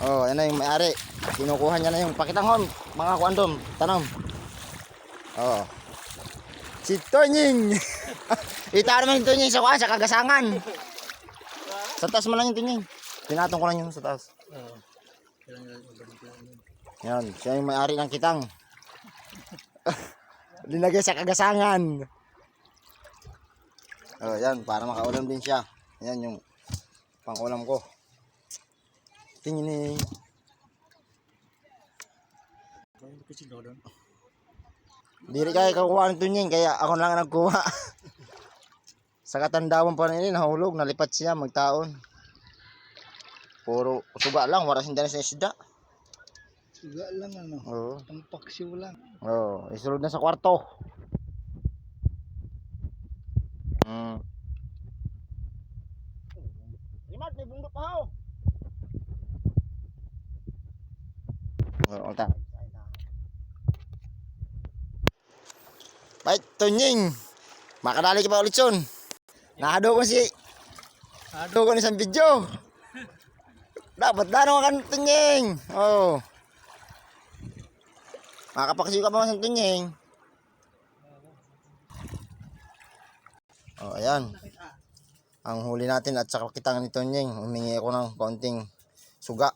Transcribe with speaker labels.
Speaker 1: Oh, yan na yung may-ari. Kinukuha niya na yung pakitang hon. Mga kuan doon. Tanong. Oh. Si Tonying. Ita naman yung Tonying sa kuan, sa kagasangan. Sa taas mo lang yung Tonying. Pinatong ko lang yung sa taas.
Speaker 2: Oo. Yun.
Speaker 1: Yan, siya yung may-ari ng kitang. Linagay sa kagasangan. Oh, yan, para makaulam din siya. Yan yung pang-ulam ko. Tingin
Speaker 2: doon?
Speaker 1: Diri kaya kakuha ng tunying, kaya ako lang ang nagkuha. sa katandawan pa rin, nahulog, nalipat siya, magtaon. Puro suga lang, wala sinda sa isda.
Speaker 2: Suga lang ano.
Speaker 1: Oo.
Speaker 2: Ang paksiw lang.
Speaker 1: Oh, isulod na sa kwarto. Mm. Limat, may bundok pa ho. Oh, ulta. Bait, Tunying. Makadali ka pa ulit yun. Nakado ko si... Nakado ko ni isang video. Dapat dano ka Tunying. Oh. Makakapaksiw ka pa sa Tunying. Oh, ayan. Ang huli natin at saka kitang ni Tunying. Humingi ako ng konting suga.